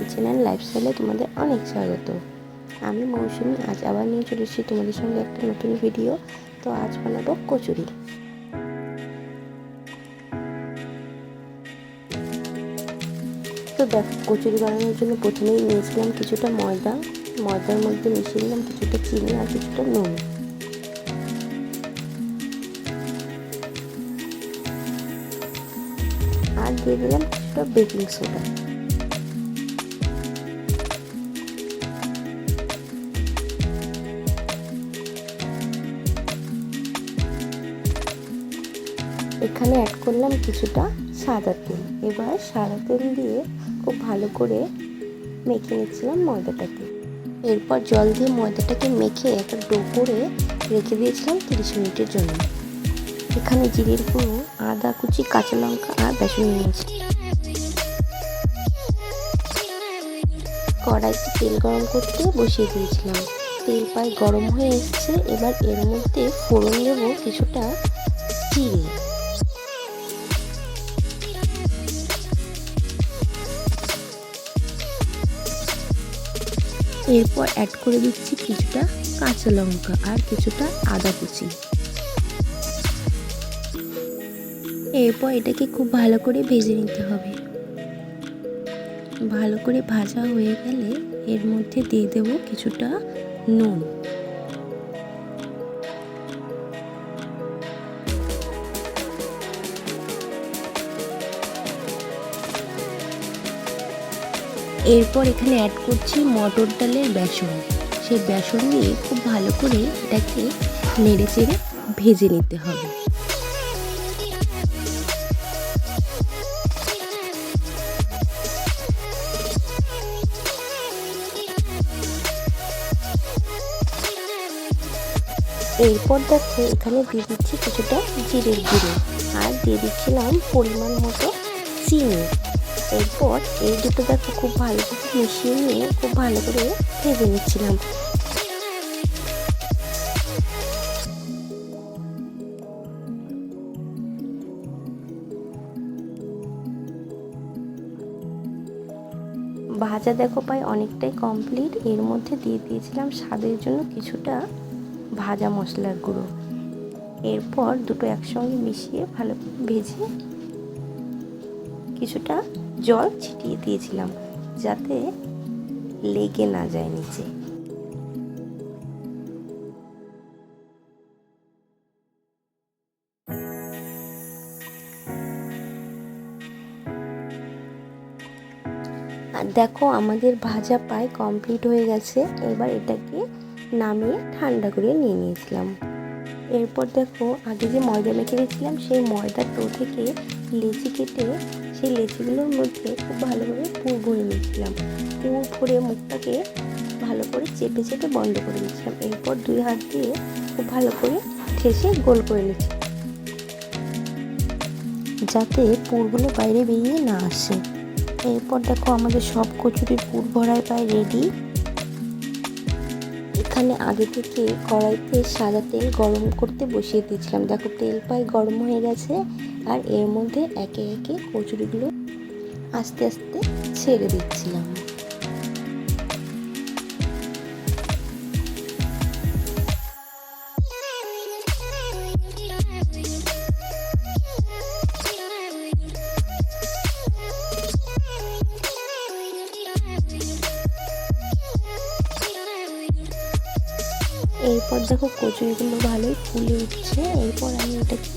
Kitchen and লাইফস্টাইলে তোমাদের অনেক স্বাগত। আমি মৌসুমি, আজ আবার নিয়ে চলে এসেছি তোমাদের সঙ্গে একটা নতুন ভিডিও। তো আজ বানাবো কচুরি। তো দেখো, কচুরি বানানোর জন্য প্রথমেই নিয়েছিলাম কিছুটা ময়দা। ময়দার মধ্যে মিশিয়ে নিলাম কিছুটা চিনি আর কিছুটা নুন। আর দিয়ে দিলাম কিছুটা বেকিং সোডা। এখানে অ্যাড করলাম কিছুটা সাদা তেল। এবার সাদা তেল দিয়ে খুব ভালো করে মেখে নিচ্ছিলাম ময়দাটাকে। এরপর জল দিয়ে ময়দাটাকে মেখে একটা ডো করে রেখে দিয়েছিলাম তিরিশ মিনিটের জন্য। এখানে জিরের গুঁড়ো, আদা কুচি, কাঁচা লঙ্কা আর বেসন নিয়েছি। কড়াইতে তেল গরম করতে বসিয়ে দিয়েছিলাম। তেল প্রায় গরম হয়ে এসছে, এবার এর মধ্যে ফোড়ন দেবো কিছুটা জিরে। এরপর অ্যাড করে দিচ্ছি কিছুটা কাঁচা লঙ্কা আর কিছুটা আদা কুচি। এরপর এটাকে খুব ভালো করে ভেজে নিতে হবে। ভালো করে ভাজা হয়ে গেলে এর মধ্যে দিয়ে দেব কিছুটা নুন। এরপর এখানে অ্যাড করছি মটর ডালের বেসন। সেই বেসন দিয়ে খুব ভালো করে এটাকে নেড়ে চেড়ে ভেজে নিতে হবে। এরপর দেখো এখানে দিয়ে দিচ্ছি কিছুটা জিরের গুঁড়ো। আর দিয়ে দিচ্ছিলাম পরিমাণ মতো চিনি। এরপর এই দুটো দেখো খুব ভালো করে মিশিয়ে নিয়ে খুব ভালো করে ভেজে নিচ্ছিলাম। ভাজা দেখো প্রায় অনেকটাই কমপ্লিট এর মধ্যে দিয়ে দিয়েছিলাম স্বাদের জন্য কিছুটা ভাজা মশলার গুঁড়ো। এরপর দুটো একসঙ্গে মিশিয়ে ভালো ভেজে কিছুটা জল ছিটিয়ে দিয়েছিলাম যাতে লেগে না যায় নিচে। আর দেখো, আমাদের ভাজা পায় কমপ্লিট হয়ে গেছে। এবার এটাকে নামিয়ে ঠান্ডা করে নিয়ে নিয়েছিলাম। এরপর দেখো, আগে যে ময়দা মেখে রেখেছিলাম, সেই ময়দার টো থেকে লেচি কেটে সেই লেচিগুলোর মধ্যে খুব ভালোভাবে পুর ভরে নিয়েছিলাম। পুর ভরে মুখটাকে ভালো করে চেপে চেপে বন্ধ করে নিয়েছিলাম। এরপর দুই হাত দিয়ে খুব ভালো করে ঠেসে গোল করে নিচ্ছি যাতে পুরগুলো বাইরে বেরিয়ে না আসে। এরপর দেখো আমাদের সব কচুরি পুর ভরায় প্রায় রেডি এখানে আগে থেকে কড়াইতে সাদা তেল গরম করতে বসিয়ে দিয়েছিলাম। দেখো, তেল পাই গরম হয়ে গেছে আর এর মধ্যে একে একে কচুরিগুলো আস্তে আস্তে ছেড়ে দিচ্ছিলাম। এরপর দেখো কচুরিগুলো ভালোই ফুলে উঠছে। এরপর আমি এটাকে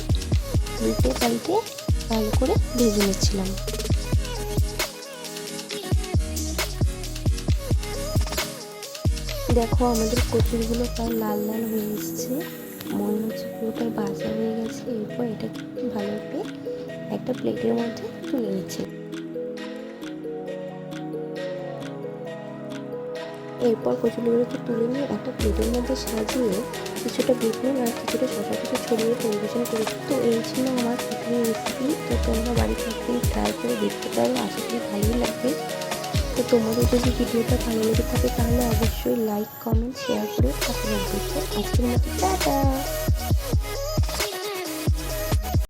উল্টে পাল্টে ভালো করে ভেজে নিচ্ছিলাম। দেখো আমাদের কচুরিগুলো প্রায় লাল লাল হয়ে এসছে। মনে হচ্ছে পুরোটা ভাজা হয়ে গেছে। এরপর এটাকে ভালো করে একটা প্লেটের মধ্যে তুলে নিচ্ছি। এরপর কচুরিগুলোকে তুলে নিয়ে একটা প্লেটের মধ্যে সাজিয়ে কিছুটা বেগুন আর কিছুটা শশা কিছু ছড়িয়ে পরিবেশন করেছি তো এই ছিল আমার প্রথম রেসিপি তো তোমরা বাড়িতে একদিন ট্রাই করে দেখতে পারো, আশা করি ভালোই লাগবে। তো তোমাদের যদি ভিডিওটা ভালো লেগে থাকে তাহলে অবশ্যই লাইক কমেন্ট শেয়ার করে পাশে রাখবে আজকের মতো, টাটা!